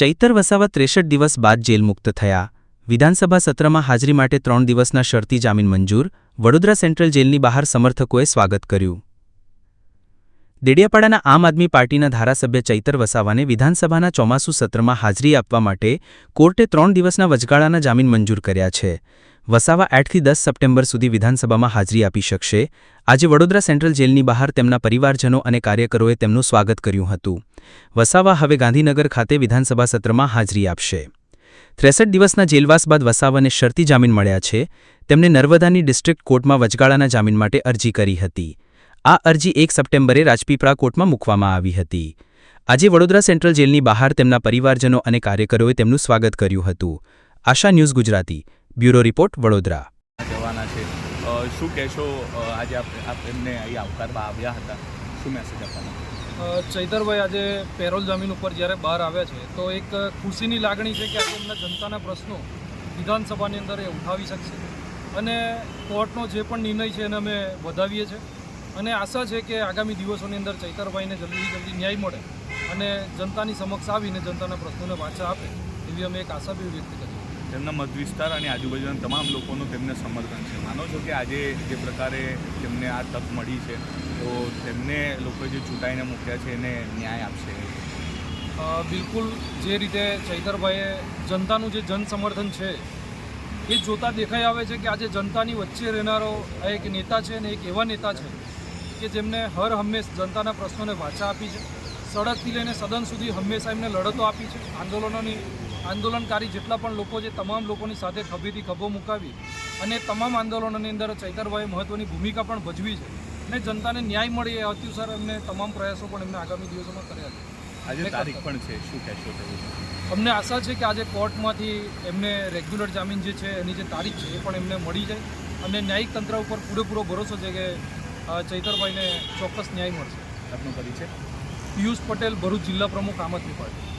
ચૈતર વસાવા ત્રેસઠ દિવસ બાદ જેલમુક્ત થયા. વિધાનસભા સત્રમાં હાજરી માટે ત્રણ દિવસના શરતી જામીન મંજૂર, વડોદરા સેન્ટ્રલ જેલની બહાર સમર્થકોએ સ્વાગત કર્યું. દેડિયાપાડાના આમ આદમી પાર્ટીના ધારાસભ્ય ચૈતર વસાવાને વિધાનસભાના ચોમાસુ સત્રમાં હાજરી આપવા માટે કોર્ટે ત્રણ દિવસના વચગાળાના જામીન મંજૂર કર્યા છે. વસાવા આઠથી દસ સપ્ટેમ્બર સુધી વિધાનસભામાં હાજરી આપી શકશે. આજે વડોદરા સેન્ટ્રલ જેલની બહાર તેમના પરિવારજનો અને કાર્યકરોએ તેમનું સ્વાગત કર્યું હતું. વસાવા હવે ગાંધીનગર ખાતે વિધાનસભા સત્રમાં હાજરી આપશે. ત્રેસઠ દિવસના જેલવાસ બાદ વસાવાને શરતી જામીન મળ્યા છે. તેમને નર્મદાની ડિસ્ટ્રિક્ટ કોર્ટમાં વચગાળાના જામીન માટે અરજી કરી હતી. આ અરજી એક સપ્ટેમ્બરે રાજપીપળા કોર્ટમાં મૂકવામાં આવી હતી. આજે વડોદરા સેન્ટ્રલ જેલની બહાર તેમના પરિવારજનો અને કાર્યકરોએ તેમનું સ્વાગત કર્યું હતું. Asha news Gujarati. Bureau report Vadodara. જવાના છે. શું કહેશો? આજે આપ આપ એમને અહીં આવકારવા આવ્યા હતા. શું મેસેજ આપવાનો? ચૈતરભાઈ આજે પેરોલ જમીન ઉપર જ્યારે બહાર આવ્યા છે તો એક ખુશીની લાગણી છે કે આજે એમના જનતાના પ્રશ્નો વિધાનસભાની અંદર એ ઉઠાવી શકશે. અને કોર્ટનો જે પણ નિર્ણય છે એને અમે વધાવીએ છીએ. અને આશા છે કે આગામી દિવસોની અંદર ચૈતરભાઈને જલ્દી જલ્દી ન્યાય મળે અને જનતાની સમક્ષ આવીને જનતાના પ્રશ્નોને પાછા આપે એવી અમે એક આશા બી વ્યક્ત કરી તેમના મત વિસ્તાર અને આજુબાજુના તમામ લોકોનું તેમને સમર્થન છે. માનો છો કે આજે જે પ્રકારે તેમને આ તક મળી છે, તો તેમને લોકોએ જે ચૂંટાઈને મૂક્યા છે, એને ન્યાય આપશે? બિલકુલ જે રીતે ચૈતરભાઈએ જનતાનું જે જન સમર્થન છે, એ જોતા દેખાઈ આવે છે કે આજે જનતાની વચ્ચે રહેનારો આ એક નેતા છે અને એક એવા નેતા છે કે જેમને હર હંમેશ જનતાના પ્રશ્નોને વાચા આપી છે. સડકથી લઈને સદન સુધી હંમેશા એમને લડતો આપી છે. આંદોલનોની આંદોલનકારી જેટલા પણ લોકો છે તમામ લોકોની સાથે ખભેથી ખભો મુકાવી અને તમામ આંદોલનોની અંદર ચૈતરભાઈએ મહત્ત્વની ભૂમિકા પણ ભજવી છે. અને જનતાને ન્યાય મળે એ અત્યુસાર એમને તમામ પ્રયાસો પણ એમને આગામી દિવસોમાં કર્યા છે. આજે તારીખ પણ છે શું કહેશો અમને આશા છે કે આજે કોર્ટમાંથી એમને રેગ્યુલર જામીન જે છે એની જે તારીખ છે એ પણ એમને મળી જાય અને ન્યાયિક તંત્ર ઉપર પૂરેપૂરો ભરોસો છે કે ચૈતરભાઈને ચોક્કસ ન્યાય મળશે. આપનો પરિચય? પિયુષ પટેલ ભરૂચ જિલ્લા પ્રમુખ આમ આદમી પાર્ટી